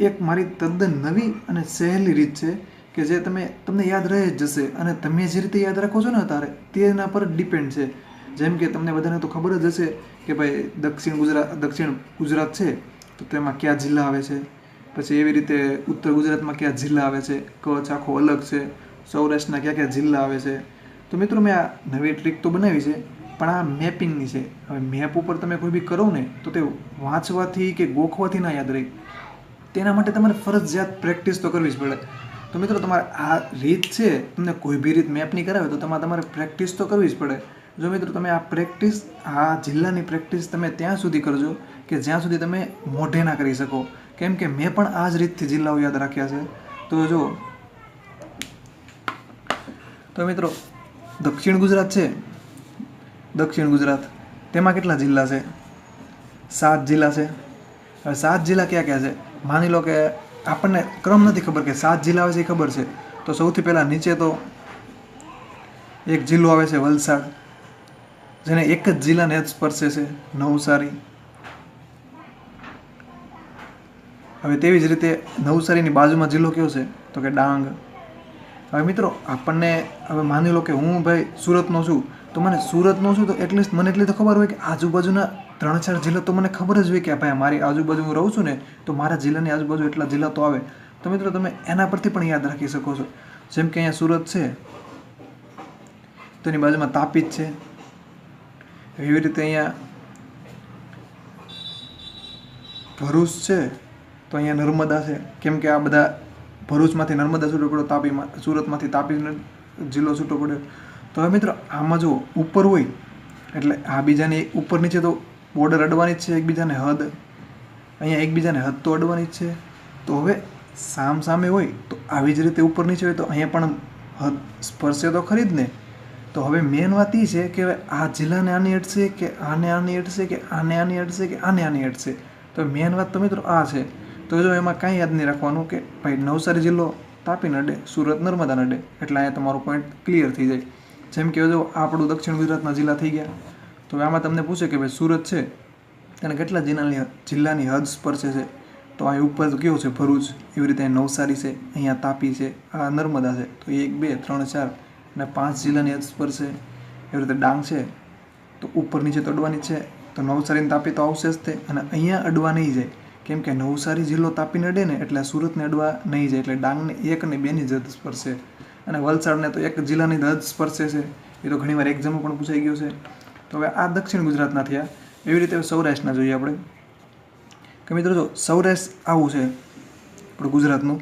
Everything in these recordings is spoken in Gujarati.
એક મારી તદ્દન નવી અને સહેલી રીત છે કે જે તમે, તમને યાદ રહે જ જશે અને તમે જે રીતે યાદ રાખો છો ને અત્યારે, તેના પર ડિપેન્ડ છે. જેમ કે તમને બધાને તો ખબર જ હશે કે ભાઈ દક્ષિણ ગુજરાત દક્ષિણ ગુજરાત છે, તો તેમાં કયા જિલ્લા આવે છે? પછી એવી રીતે ઉત્તર ગુજરાતમાં કયા જિલ્લા આવે છે? કચ્છ આખો અલગ છે. સૌરાષ્ટ્રના કયા કયા જિલ્લા આવે છે? તો મિત્રો મેં આ નવી ટ્રીક તો બનાવી છે, પણ આ મેપિંગની છે. હવે મેપ ઉપર તમે કોઈ બી કરો ને, તો તે વાંચવાથી કે ગોખવાથી ના યાદ રહી. તેના માટે તમારે ફરજિયાત પ્રેક્ટિસ તો કરવી જ પડે. તો મિત્રો, તમારે આ રીત છે, તમને કોઈ બી રીત મેપની કરાવે તો તમારે તમારે પ્રેક્ટિસ તો કરવી જ પડે. જો મિત્રો, તમે આ પ્રેક્ટિસ આ જિલ્લાની પ્રેક્ટિસ તમે ત્યાં સુધી કરજો કે જ્યાં સુધી તમે મોઢે ના કરી શકો. કેમ કે મેં પણ આ જ રીતથી જિલ્લાઓ યાદ રાખ્યા છે. તો જો, તો મિત્રો, દક્ષિણ ગુજરાત છે. દક્ષિણ ગુજરાત, તેમાં કેટલા જિલ્લા છે? સાત જિલ્લા છે. હવે સાત જિલ્લા ક્યાં ક્યાં છે? માની લો કે આપણને ક્રમ નથી ખબર કે સાત જિલ્લા આવે છે એ ખબર છે. તો સૌથી પહેલાં નીચે તો એક જિલ્લો આવે છે વલસાડ, જેને એક જ જિલ્લાને જ સ્પર્શે છે નવસારી. હવે તેવી જ રીતે નવસારીની બાજુમાં જિલ્લો કયો છે? તો કે ડાંગ. હવે મિત્રો, આપણને હવે માની લો કે હું ભાઈ સુરતનો છું, તો મને સુરતનો છું તો એટલીસ્ટ મને એટલી તો ખબર હોય કે આજુબાજુના ત્રણ ચાર જિલ્લા તો મને ખબર જ હોય કે ભાઈ મારી આજુબાજુ હું રહું છું ને, તો મારા જિલ્લાની આજુબાજુ એટલા જિલ્લા તો આવે. તો મિત્રો તમે એના પરથી પણ યાદ રાખી શકો છો. જેમ કે અહીંયા સુરત છે તો એની બાજુમાં તાપી છે. એવી રીતે અહીંયા ભરૂચ છે, તો અહીંયા નર્મદા છે. કેમ કે આ બધા ભરૂચમાંથી નર્મદા છૂટો પડ્યો, તાપીમાં, સુરતમાંથી તાપી જિલ્લો છૂટો પડ્યો. તો હવે મિત્રો આમાં જો ઉપર હોય, એટલે આ બીજાની ઉપર નીચે તો બોર્ડર અડવાની જ છે એકબીજાને હદ. અહીંયા એકબીજાને હદ તો અડવાની જ છે. તો હવે સામ સામે હોય તો આવી જ રીતે ઉપર નીચે હોય તો અહીંયા પણ હદ સ્પર્શે તો ખરી ને. તો હવે મેન વાત એ છે કે આ જિલ્લાને આની અડશે કે આને આની અડશે કે આને આની અડશે કે આને આની અડશે તો મેન વાત તો મિત્રો આ છે. તો જો એમાં કાંઈ યાદ નહીં રાખવાનું કે ભાઈ નવસારી જિલ્લો તાપીને અડે સુરત નર્મદા નડે. એટલે અહીંયા તમારો પોઈન્ટ ક્લિયર થઈ જાય. જેમ કે જો આપણું દક્ષિણ ગુજરાતના જિલ્લા થઈ ગયા. તો આમાં તમને પૂછે કે ભાઈ સુરત છે? તેને કેટલા જિલ્લાની જિલ્લાની હદ સ્પર્શે છે? તો અહીં ઉપર કયો છે? ભરૂચ. એવી રીતે નવસારી છે, અહીંયા તાપી છે, આ નર્મદા છે. તો એક, બે, ત્રણ, ચાર અને પાંચ જિલ્લાની હદ સ્પર્શે. એવી રીતે ડાંગ છે, તો ઉપર નીચે તો અડવાની છે. તો નવસારી તાપી તો આવશે જ તે. અને અહીંયા અડવા નહીં જાય. કેમ કે નવસારી જિલ્લો તાપીને અડે ને, એટલે સુરતને અડવા નહીં જાય. એટલે ડાંગને એક અને બેની જ હદ સ્પર્શે. અને વલસાડને તો એક જિલ્લાની હદ સ્પર્શે છે. એ તો ઘણીવાર એક્ઝામમાં પણ પૂછાઈ ગયું છે. તો હવે આ દક્ષિણ ગુજરાતના થયા. એવી રીતે સૌરાષ્ટ્રના જોઈએ આપણે. કે મિત્રો જો સૌરાષ્ટ્ર આવું છે, આપણું ગુજરાતનું,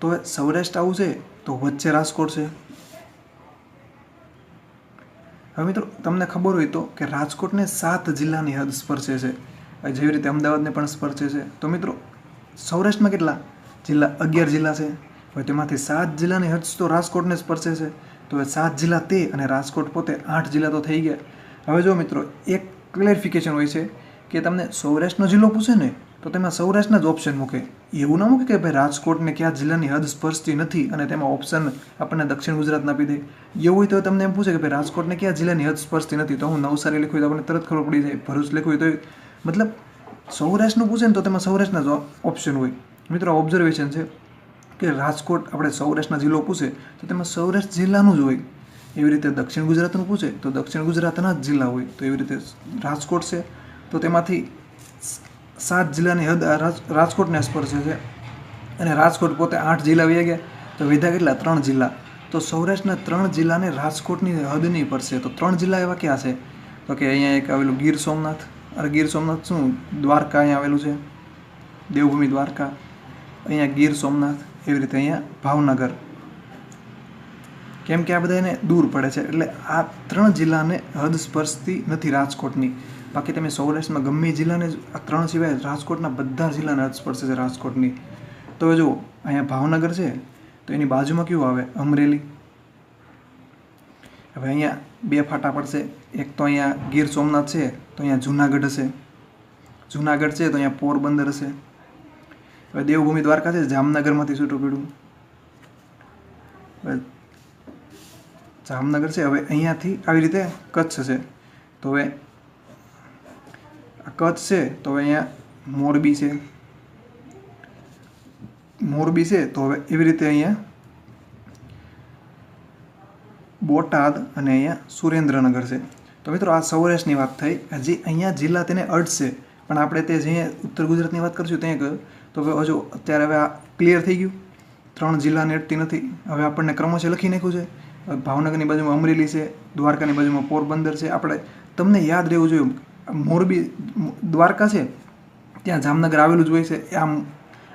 તો હવે સૌરાષ્ટ્ર આવું છે, તો વચ્ચે રાજકોટ છે. હવે મિત્રો, તમને ખબર હોય તો કે રાજકોટને સાત જિલ્લાની હદ સ્પર્શે છે. જેવી રીતે અમદાવાદને પણ સ્પર્શે છે. તો મિત્રો, સૌરાષ્ટ્રમાં કેટલા? જિલ્લા અગિયાર જિલ્લા છે. હવે તેમાંથી સાત જિલ્લાની હદ તો રાજકોટને સ્પર્શે છે. તો એ સાત જિલ્લા તે અને રાજકોટ પોતે આઠ જિલ્લા તો થઈ ગયા. હવે જો મિત્રો, એક ક્લેરિફિકેશન હોય છે કે તમને સૌરાષ્ટ્રનો જિલ્લો પૂછે ને, તો તેમાં સૌરાષ્ટ્રના જ ઓપ્શન મૂકે. એવું ના મૂકે કે ભાઈ રાજકોટને કયા જિલ્લાની હદ સ્પર્શતી નથી અને તેમાં ઓપ્શન આપણને દક્ષિણ ગુજરાતના આપી દે. એવું હોય તો તમને એમ પૂછે કે ભાઈ રાજકોટને ક્યાં જિલ્લાની હદ સ્પર્શતી નથી, તો હું નવસારી લખ્યું તો આપણને તરત ખબર પડી જાય. ભરૂચ લખ્યું તો મતલબ સૌરાષ્ટ્રનું પૂછે ને તો તેમાં સૌરાષ્ટ્રના જ ઓપ્શન હોય. મિત્રો ઓબ્ઝર્વેશન છે કે રાજકોટ આપણે સૌરાષ્ટ્રના જિલ્લો પૂછે, તો તેમાં સૌરાષ્ટ્ર જિલ્લાનું જ હોય. એવી રીતે દક્ષિણ ગુજરાતનું પૂછે તો દક્ષિણ ગુજરાતના જ જિલ્લા હોય તો એવી રીતે રાજકોટ છે. તો તેમાંથી સાત જિલ્લાની હદ રાજકોટને સ્પર્શે છે. અને રાજકોટ પોતે આઠ જિલ્લા વહી ગયા. તો વિધા કેટલા? ત્રણ જિલ્લા. તો સૌરાષ્ટ્રના ત્રણ જિલ્લાને રાજકોટની હદની પડશે. તો ત્રણ જિલ્લા એવા ક્યાં છે? તો કે અહીંયા એક આવેલું ગીર સોમનાથ. અરે ગીર સોમનાથ શું? દ્વારકા અહીંયા આવેલું છે. દેવભૂમિ દ્વારકા. અહીંયા ગીર સોમનાથ. એવી રીતે અહીંયા ભાવનગર. કેમ કે આ બધા એને દૂર પડે છે. એટલે આ ત્રણ જિલ્લાને હદ સ્પર્શતી નથી રાજકોટની. બાકી તમે સૌરાષ્ટ્રમાં ગમે જિલ્લાને આ ત્રણ સિવાય રાજકોટના બધા જિલ્લાને હદ સ્પર્શે છે રાજકોટની. તો જો અહીંયા ભાવનગર છે, તો એની બાજુમાં કયું આવે? અમરેલી. હવે અહીંયા બે ફાટા પડશે. એક તો અહીંયા ગીર સોમનાથ છે, તો અહીંયા જુનાગઢ હશે. જુનાગઢ છે, તો અહીંયા પોરબંદર હશે. હવે દેવભૂમિ દ્વારકા છે, જામનગરમાંથી છૂટું પડ્યું જામનગર છે. હવે અહીંયાથી આવી રીતે કચ્છ છે. તો હવે આ કચ્છ છે. તો હવે અહીંયા મોરબી છે. મોરબી છે. તો હવે એવી રીતે અહીંયા બોટાદ અને અહીંયા સુરેન્દ્રનગર છે. તો મિત્રો, આ સૌરાષ્ટ્રની વાત થઈ. હજી અહીંયા જિલ્લા તેને અડશે પણ આપણે તે જે ઉત્તર ગુજરાતની વાત કરીશું ત્યાં તો હવે હજુ અત્યારે હવે આ ક્લિયર થઈ ગયું. ત્રણ જિલ્લાને અડતી નથી. હવે આપણને ક્રમોશે લખી નાખ્યું છે. ભાવનગરની બાજુમાં અમરેલી છે, દ્વારકાની બાજુમાં પોરબંદર છે. આપણે તમને યાદ રહેવું જોઈએ, મોરબી, દ્વારકા છે, ત્યાં જામનગર આવેલું જ હોય છે. આમ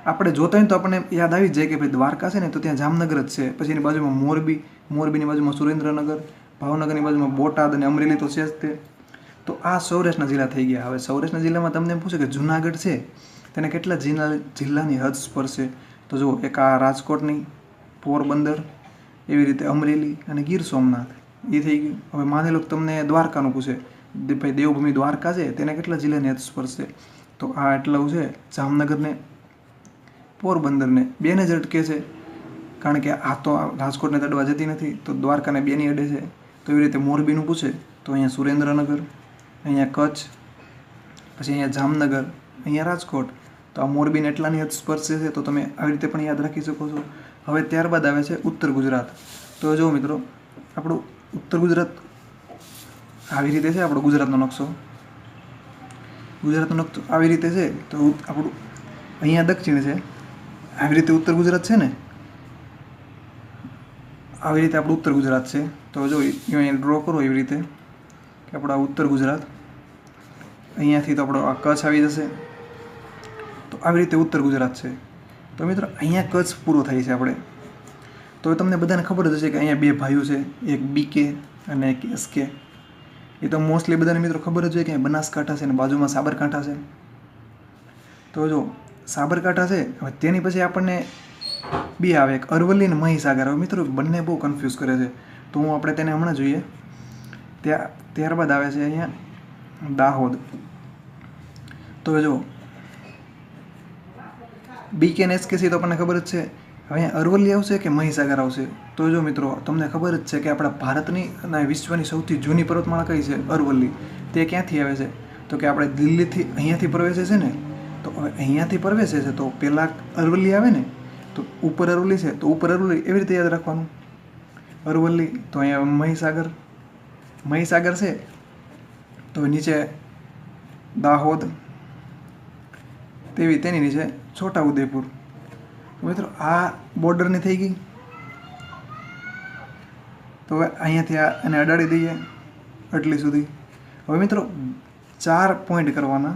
આપણે જોતા હોય તો આપણને યાદ આવી જાય કે ભાઈ દ્વારકા છે ને, તો ત્યાં જામનગર જ છે. પછી એની બાજુમાં મોરબી, મોરબીની બાજુમાં સુરેન્દ્રનગર, ભાવનગરની બાજુમાં બોટાદ અને અમરેલી તો છે જ તે. તો આ સૌરાષ્ટ્રના જિલ્લા થઈ ગયા. હવે સૌરાષ્ટ્રના જિલ્લામાં તમને એમ પૂછે કે જુનાગઢ છે તેને કેટલા જિલ્લા, જિલ્લાની હદ સ્પર્શે? તો જુઓ, એક આ રાજકોટની, પોરબંદર એવી રીતે અમરેલી અને ગીર સોમનાથ. એ થઈ ગયું. હવે માની લો તમને દ્વારકાનું પૂછે ભાઈ, દેવભૂમિ દ્વારકા છે? તેને કેટલા જિલ્લાની સ્પર્શે તો આ એટલું છે, જામનગરને, પોરબંદરને. બેને જ અટકે છે, કારણ કે આ તો રાજકોટને તડવા જતી નથી, તો દ્વારકાને બેની અડે છે. તો એવી રીતે મોરબીનું પૂછે, તો અહીંયા સુરેન્દ્રનગર, અહીંયા કચ્છ, પછી અહીંયા જામનગર, અહીંયા રાજકોટ. તો આ મોરબીને એટલાની હદ સ્પર્શે છે, તો તમે આવી રીતે પણ યાદ રાખી શકો છો. હવે ત્યારબાદ આવે છે ઉત્તર ગુજરાત. તો જો મિત્રો, આપણું ઉત્તર ગુજરાત આવી રીતે છે, આપણો ગુજરાતનો નકશો. ગુજરાતનો નકશો આવી રીતે છે, તો આપણું અહીંયા દક્ષિણ છે. આવી રીતે ઉત્તર ગુજરાત છે ને? આવી રીતે આપણું ઉત્તર ગુજરાત છે. તો જો અહીંયા ડ્રો કરો એવી રીતે, કે આપણા ઉત્તર ગુજરાત, અહીંયાથી તો આપણો આ કચ્છ આવી જશે. તો આવી રીતે ઉત્તર ગુજરાત છે. તો મિત્રો, અહીંયા કચ્છ પૂરો થાય છે આપણે. તો તમને બધાને ખબર જ હશે કે અહીંયા બે ભાઈઓ છે, એક બીકે અને એક એસકે એ તો મોસ્ટલી બધાને મિત્રો ખબર જ હોય કે અહીંયા બનાસકાંઠા છે અને બાજુમાં સાબરકાંઠા છે. તો જો, સાબરકાંઠા છે, હવે તેની પછી આપણને બે આવે. એક અરવલ્લી અને મહીસાગર. હવે મિત્રો, બંને બહુ કન્ફ્યુઝ કરે છે. તો હું આપણે તેને હમણાં જોઈએ. ત્યાં, ત્યારબાદ આવે છે અહીંયા દાહોદ. તો જો બી કે એસ કે તો આપણને ખબર જ છે. હવે અરવલ્લી આવશે કે મહીસાગર આવશે? તો જો મિત્રો, તમને ખબર જ છે કે આપણા ભારતની અને વિશ્વની સૌથી જૂની પર્વતમાળા કઈ છે? અરવલ્લી. તે ક્યાંથી આવે છે? તો કે આપણે દિલ્હીથી, અહીંયાથી પ્રવેશે છે ને? તો હવે અહીંયાથી પ્રવેશે છે તો પહેલાં અરવલ્લી આવે ને? તો ઉપર અરવલ્લી છે. તો ઉપર અરવલ્લી એવી રીતે યાદ રાખવાનું. અરવલ્લી, તો અહીંયા મહીસાગર. મહીસાગર છે. તો નીચે દાહોદ. તેવી તેની નીચે છોટા ઉદેપુર મિત્રો, આ બોર્ડરની થઈ ગઈ. તો હવે અહીંયાથી આ એને અડાડી દઈએ આટલી સુધી. હવે મિત્રો, ચાર પોઈન્ટ કરવાના.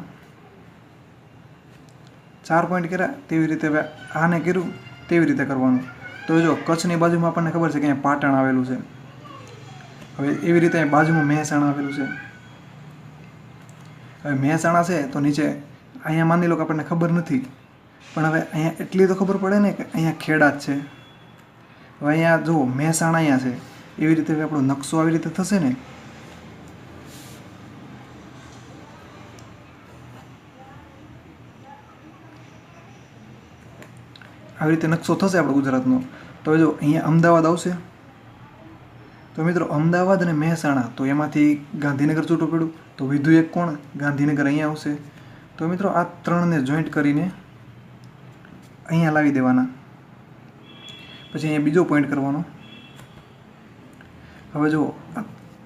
ચાર પોઈન્ટ કર્યા, તેવી રીતે હવે આને કર્યું, તેવી રીતે કરવાનું. તો જો, કચ્છની બાજુમાં આપણને ખબર છે કે અહીંયા પાટણ આવેલું છે. હવે એવી રીતે અહીં બાજુમાં મહેસાણા આવેલું છે. હવે મહેસાણા છે તો નીચે, અહીંયા માની લો કે આપણને ખબર નથી. પણ હવે અહીંયા એટલી તો ખબર પડે ને કે અહીંયા ખેડા જ છે. હવે અહીંયા જુઓ, મહેસાણા અહીંયા છે. એવી રીતે હવે આપણો નકશો આવી રીતે થશે ને? આવી રીતે નકશો થશે આપણો ગુજરાતનો. તો જો અહીંયા અમદાવાદ આવશે. તો મિત્રો, અમદાવાદ અને મહેસાણા, તો એમાંથી ગાંધીનગર છૂટું પડ્યું. તો વિધુ એક કોણ? ગાંધીનગર અહીંયા આવશે. તો મિત્રો, આ ત્રણને જોઈન્ટ કરીને અહીંયા લાવી દેવાના. પછી અહીંયા બીજો પોઈન્ટ કરવાનો. હવે જો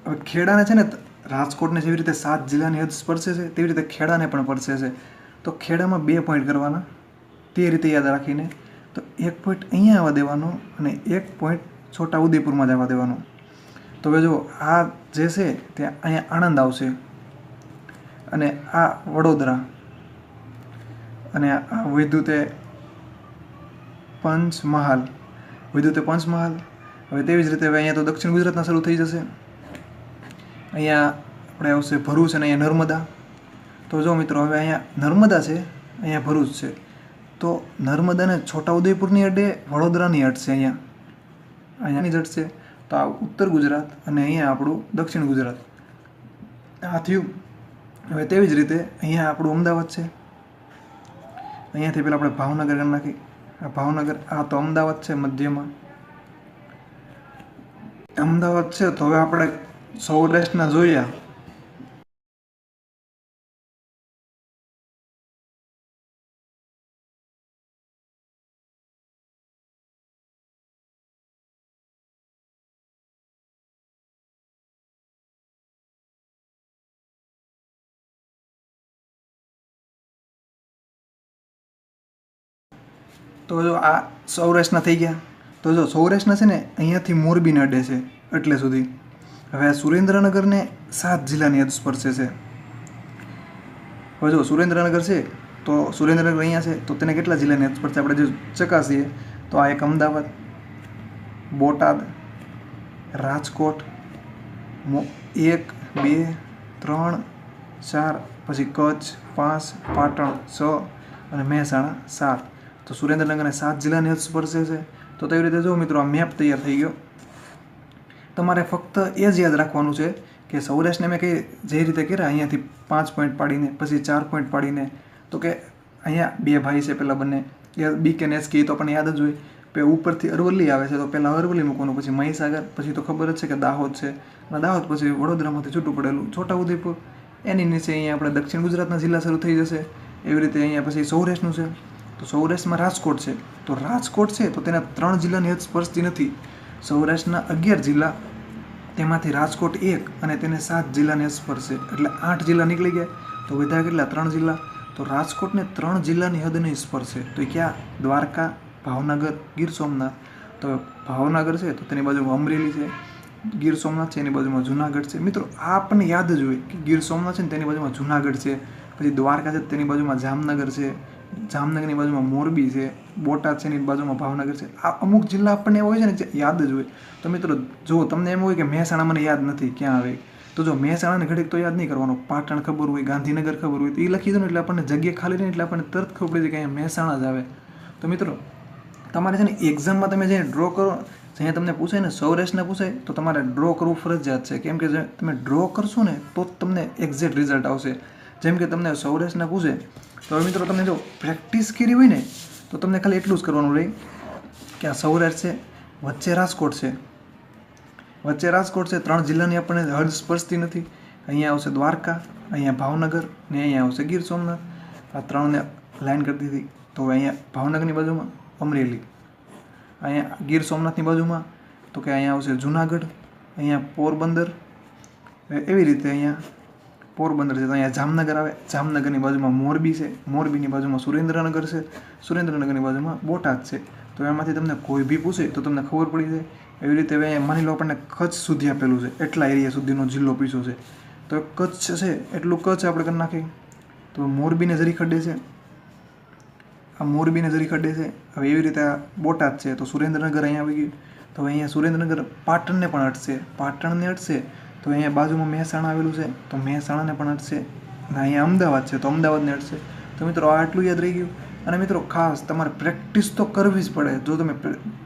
હવે ખેડાને છે ને રાજકોટને જેવી રીતે સાત જિલ્લાની હદ સ્પર્શે છે, તેવી રીતે ખેડાને પણ પડશે છે. તો ખેડામાં બે પોઈન્ટ કરવાના, તે રીતે યાદ રાખીને. તો એક પોઈન્ટ અહીંયા આવવા દેવાનો અને એક પોઈન્ટ છોટા ઉદેપુરમાં જવા દેવાનો. તો હવે જો આ જે છે, તે અહીંયા આણંદ આવશે. અને આ વડોદરા. અને આ વિદ્યુતે પંચમહાલ. વિદ્યુતે પંચમહાલ. હવે તેવી જ રીતે હવે અહીંયા તો દક્ષિણ ગુજરાતના શરૂ થઈ જશે. અહીંયા આપણે આવશે ભરૂચ અને અહીંયા નર્મદા. તો જો મિત્રો, હવે અહીંયા નર્મદા છે, અહીંયા ભરૂચ છે. તો નર્મદાને છોટાઉદેપુરની અડે, વડોદરાની અડશે અહીંયા. અહીંયાની જ અડશે તો આ ઉત્તર ગુજરાત અને અહીંયા આપણું દક્ષિણ ગુજરાત. આ થયું. હવે તેવી જ રીતે અહીંયા આપણું અમદાવાદ છે. અહીંયાથી પહેલાં આપણે ભાવનગર નાખી. આ ભાવનગર આ તો અમદાવાદ છે મધ્યમાં. અમદાવાદ છે તો હવે આપણે સૌરાષ્ટ્રના જોયા. તો જો આ સૌરાષ્ટ્રના થઈ ગયા. તો જો સૌરાષ્ટ્રના છે ને, અહીંયાથી મોરબી નડે છે, એટલે સુધી. હવે આ સુરેન્દ્રનગરને સાત જિલ્લાની હદ સ્પર્શે છે. હવે જો સુરેન્દ્રનગર છે, તો સુરેન્દ્રનગર અહીંયા છે, તો તેને કેટલા જિલ્લાની હદ સ્પર્શે આપણે જો ચકાસીએ, તો આ એક અમદાવાદ, બોટાદ, રાજકોટ એક, બે, ત્રણ, ચાર, પછી કચ્છ, પાંચ, પાટણ, છ અને મહેસાણા સાત. તો સુરેન્દ્રનગરને સાત જિલ્લાને હદ સ્પર્શે છે. તો તેવી રીતે જો મિત્રો આ મેપ તૈયાર થઈ ગયો. તમારે ફક્ત એ જ યાદ રાખવાનું છે કે સૌરાષ્ટ્રને મેં કઈ જે રીતે કર્યા, અહીંયાથી પાંચ પોઈન્ટ પાડીને, પછી ચાર પોઈન્ટ પાડીને, તો કે અહીંયા બે ભાઈ છે પેલા બંને. બી કે એસ કે તો પણ યાદ જ હોય. પે ઉપરથી અરવલ્લી આવે છે, તો પહેલાં અરવલ્લી મૂકવાનું, પછી મહીસાગર, પછી તો ખબર જ છે કે દાહોદ છે. અને દાહોદ પછી વડોદરામાંથી છૂટું પડેલું, છોટાઉદેપુર. એની નીચે અહીંયા આપણે દક્ષિણ ગુજરાતના જિલ્લા શરૂ થઈ જશે. એવી રીતે અહીંયા પછી સૌરાષ્ટ્રનું છે. તો સૌરાષ્ટ્રમાં રાજકોટ છે. તો રાજકોટ છે તો તેના ત્રણ જિલ્લાની હદ સ્પર્શતી નથી. સૌરાષ્ટ્રના અગિયાર જિલ્લા, તેમાંથી રાજકોટ એક અને તેને સાત જિલ્લાને સ્પર્શે. એટલે આઠ જિલ્લા નીકળી ગયા. તો વધ્યા કેટલા? ત્રણ જિલ્લા. તો રાજકોટને ત્રણ જિલ્લાની હદ નહીં સ્પર્શે. તો ક્યાં? દ્વારકા, ભાવનગર, ગીર સોમનાથ. તો ભાવનગર છે તો તેની બાજુમાં અમરેલી છે. ગીર સોમનાથ છે, એની બાજુમાં જુનાગઢ છે. મિત્રો આ આપણને યાદ જ હોય કે ગીર સોમનાથ છે ને તેની બાજુમાં જુનાગઢ છે. પછી દ્વારકા છે તેની બાજુમાં જામનગર છે. જામનગરની બાજુમાં મોરબી છે, બોટાદ છે એની બાજુમાં ભાવનગર છે. આ અમુક જિલ્લા આપણને એવા હોય છે ને જે યાદ જ હોય. તો મિત્રો, જો તમને એમ હોય કે મહેસાણા મને યાદ નથી ક્યાં આવે, તો જો મહેસાણાને ઘડીક તો યાદ નહીં કરવાનો. પાટણ ખબર હોય, ગાંધીનગર ખબર હોય, તો એ લખી દો ને એટલે આપણને જગ્યા ખાલી નહીં એટલે આપણને તરત ખબર પડી જાય કે અહીંયા મહેસાણા જ આવે. તો મિત્રો, તમારે છે ને એક્ઝામમાં તમે જે ડ્રો કરો જ્યાં તમને પૂછાય ને સૌરાષ્ટ્રને પૂછાય, તો તમારે ડ્રો કરવું ફરજિયાત છે. કેમ કે તમે ડ્રો કરશો ને, તો જ તમને એક્ઝેક્ટ રિઝલ્ટ આવશે. જેમ કે તમને સૌરાષ્ટ્રને પૂછે, તો હવે મિત્રો તમને જો પ્રેક્ટિસ કરી હોય ને, તો તમને ખાલી એટલું જ કરવાનું રહે કે આ સૌરાષ્ટ્ર છે, વચ્ચે રાજકોટ છે. વચ્ચે રાજકોટ છે, ત્રણ જિલ્લાની આપણને હદ સ્પર્શતી નથી. અહીંયા આવશે દ્વારકા, અહીંયા ભાવનગર ને અહીંયા આવશે ગીર સોમનાથ. આ ત્રણને લાઈન કરી દીધી. તો હવે અહીંયા ભાવનગરની બાજુમાં અમરેલી. અહીંયા ગીર સોમનાથની બાજુમાં, તો કે અહીંયા આવશે જુનાગઢ. અહીંયા પોરબંદર. એવી રીતે અહીંયા પોરબંદર છે, તો અહીંયા જામનગર આવે. જામનગરની બાજુમાં મોરબી છે. મોરબીની બાજુમાં સુરેન્દ્રનગર છે. સુરેન્દ્રનગરની બાજુમાં બોટાદ છે. તો એમાંથી તમને કોઈ બી પૂછે તો તમને ખબર પડી જાય. એવી રીતે હવે માની લો આપણને કચ્છ સુધી આપેલું છે. એટલા એરિયા સુધીનો જિલ્લો પીછો છે. તો કચ્છ છે, એટલું કચ્છ આપણે કરી નાખીએ. તો મોરબીને જરી ખડે છે. આ મોરબીને જરી ખડે છે. હવે એવી રીતે આ બોટાદ છે, તો સુરેન્દ્રનગર અહીંયા આવી ગયું. તો અહીંયા સુરેન્દ્રનગર પાટણને પણ અટશે. પાટણને અટશે. તો અહીંયા બાજુમાં મહેસાણા આવેલું છે. તો મહેસાણાને પણ અટશે. અને અહીંયા અમદાવાદ છે, તો અમદાવાદને અટશે. તો મિત્રો આટલું યાદ રહી ગયું. અને મિત્રો, ખાસ તમારે પ્રેક્ટિસ તો કરવી જ પડે. જો તમે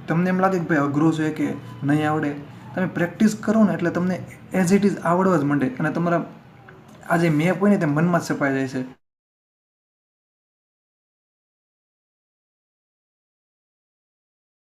તમને એમ લાગે કે ભાઈ અઘરો છે કે નહીં આવડે, તમે પ્રેક્ટિસ કરો ને એટલે તમને એઝ ઇટ ઇઝ આવડવા જ માંડે. અને તમારા આ જે મેપ હોય ને તે મનમાં છપાઈ જાય છે.